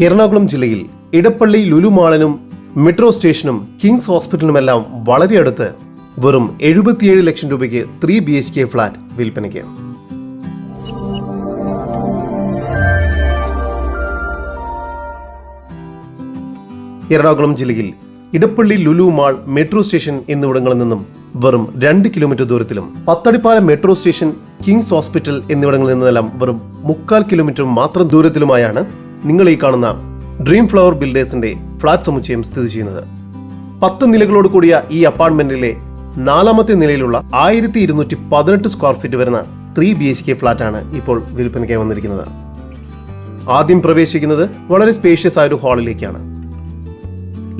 എറണാകുളം ജില്ലയിൽ ഇടപ്പള്ളി ലുലുമാളനും മെട്രോ സ്റ്റേഷനും കിങ്സ് ഹോസ്പിറ്റലിനുമെല്ലാം വളരെ അടുത്ത് വെറും എഴുപത്തിയേഴ് ലക്ഷം രൂപയ്ക്ക് three B H K flat വിൽപ്പനയ്ക്ക്. എറണാകുളം ജില്ലയിൽ Edappally Lulu mall metro station എന്നിവിടങ്ങളിൽ നിന്നും വെറും രണ്ട് kilometre ദൂരത്തിലും Pathadipala metro station Kings hospital എന്നിവിടങ്ങളിൽ നിന്നെല്ലാം വെറും മുക്കാൽ കിലോമീറ്റർ മാത്രം ദൂരത്തിലുമായാണ് നിങ്ങൾ ഈ കാണുന്ന ഡ്രീം ഫ്ലവർ ബിൽഡേഴ്സിന്റെ ഫ്ളാറ്റ് സമുച്ചയം സ്ഥിതി ചെയ്യുന്നത്. പത്ത് നിലകളോട് കൂടിയ ഈ അപ്പാർട്ട്മെന്റിലെ നാലാമത്തെ നിലയിലുള്ള ആയിരത്തി ഇരുന്നൂറ്റി പതിനെട്ട് സ്ക്വയർ ഫീറ്റ് വരുന്ന ത്രീ ബി എച്ച് കെ ഫ്ളാറ്റാണ് ഇപ്പോൾ വിൽപ്പനയ്ക്കായി വന്നിരിക്കുന്നത്. ആദ്യം പ്രവേശിക്കുന്നത് വളരെ സ്പേഷ്യസ് ആയ ഒരു ഹാളിലേക്കാണ്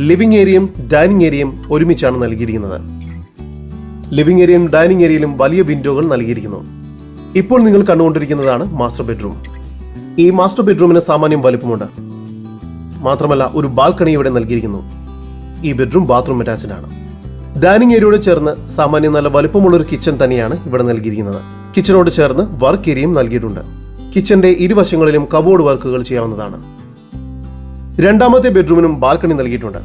ലിവിംഗ് ഏരിയയും ഡൈനിങ് ഏരിയയും ഒരുമിച്ചാണ് നൽകിയിരിക്കുന്നത്. ലിവിംഗ് ഏരിയയും ഡൈനിങ് ഏരിയയിലും വലിയ വിൻഡോകൾ നൽകിയിരിക്കുന്നു. ഇപ്പോൾ നിങ്ങൾ കണ്ടുകൊണ്ടിരിക്കുന്നതാണ് മാസ്റ്റർ ബെഡ്റൂം ഈ മാസ്റ്റർ ബെഡ്റൂമിന് സാമാന്യം വലിപ്പമുണ്ട്. മാത്രമല്ല ഒരു ബാൽക്കണി ഇവിടെ നൽകിയിരിക്കുന്നു. ഈ ബെഡ്റൂം ബാത്റൂം അറ്റാച്ച്ഡ് ആണ് ഡൈനിങ് ഏരിയയോട് ചേർന്ന് സാമാന്യം നല്ല വലുപ്പമുള്ള ഒരു കിച്ചൺ തന്നെയാണ് ഇവിടെ നൽകിയിരിക്കുന്നത്. കിച്ചണോട് ചേർന്ന് വർക്ക് ഏരിയയും നൽകിയിട്ടുണ്ട്. കിച്ചന്റെ ഇരുവശങ്ങളിലും കബോർഡ് വർക്കുകൾ ചെയ്യാവുന്നതാണ്. രണ്ടാമത്തെ ബെഡ്റൂമിനും ബാൽക്കണി നൽകിയിട്ടുണ്ട്.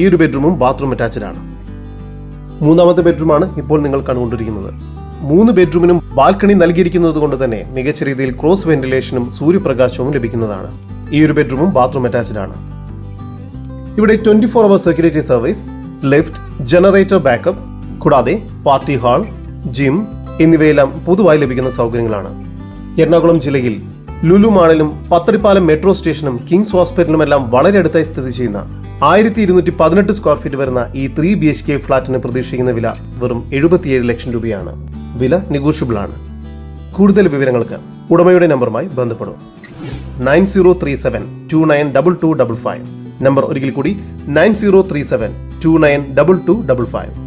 ഈ ഒരു ബെഡ്റൂമും ബാത്റൂം അറ്റാച്ച്ഡ് ആണ് മൂന്നാമത്തെ ബെഡ്റൂമാണ് ഇപ്പോൾ നിങ്ങൾ കണ്ടുകൊണ്ടിരിക്കുന്നത്. മൂന്ന് ബെഡ്റൂമിനും ബാൽക്കണി നൽകിയിരിക്കുന്നത് കൊണ്ട് തന്നെ മികച്ച രീതിയിൽ ക്രോസ് വെന്റിലേഷനും സൂര്യപ്രകാശവും ലഭിക്കുന്നതാണ്. ഈ ഒരു ബെഡ്റൂമും ബാത്റൂം അറ്റാച്ച്ഡ് ആണ്. ഇവിടെ twenty four hour security service lift generator backup കൂടാതെ പാർട്ടി ഹാൾ ജിം എന്നിവയെല്ലാം പൊതുവായി ലഭിക്കുന്ന സൗകര്യങ്ങളാണ്. എറണാകുളം ജില്ലയിൽ ലുലു മാളിലും പത്തടിപ്പാലം മെട്രോ സ്റ്റേഷനും കിങ്സ് ഹോസ്പിറ്റലും എല്ലാം വളരെ അടുത്തായി സ്ഥിതി ചെയ്യുന്ന ആയിരത്തി ഇരുന്നൂറ്റി പതിനെട്ട് സ്ക്വയർ ഫീറ്റ് വരുന്ന ഈ ത്രീ ബി എച്ച് കെ ഫ്ളാറ്റിന് പ്രതീക്ഷിക്കുന്ന വില വെറും എഴുപത്തിയേഴ് ലക്ഷം രൂപയാണ്. വില നെഗോഷ്യബിൾ ആണ്. കൂടുതൽ വിവരങ്ങൾക്ക് ഉടമയുടെ നമ്പറുമായി ബന്ധപ്പെടും nine zero three seven two nine double two double five. Number ഒരിക്കൽ കൂടി nine zero three seven two nine double two double five.